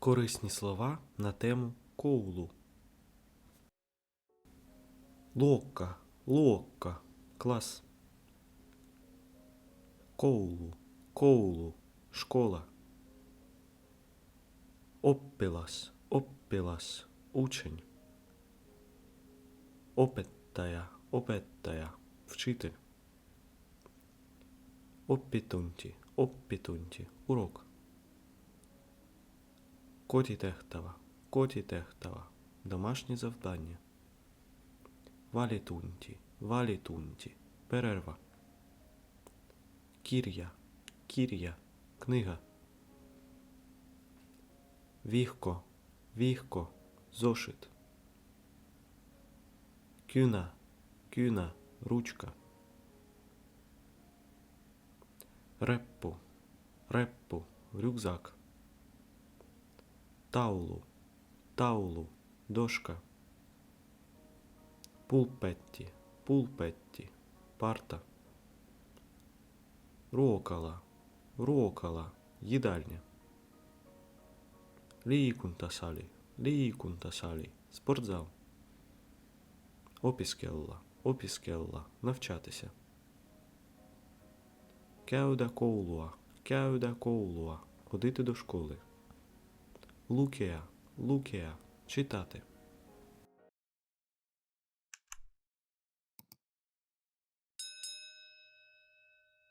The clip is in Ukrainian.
Корисні слова на тему коулу. Локка, локка, клас. Коулу, коулу, школа. Оппілас, оппілас, учень. Опеттая, опеттая, вчитель. Оппітунті, оппітунті, урок. Коті техтава, коті техтава, домашнє завдання. Валітунті, валітунті, перерва. Кір'я, кір'я, книга. Віхко, віхко, зошит. Кюна, кюна, ручка. Реппу, реппу, рюкзак. Таулу, таулу, дошка. Пулпетті, пулпетті, парта. Руокала, руокала, їдальня. Ліїкунтасалі, ліїкунтасалі, спортзал. Опіскелла, опіскелла, навчатися. Кеуда коулуа, кеуда коулуа, ходити до школи. Лукеа, лукеа, читати.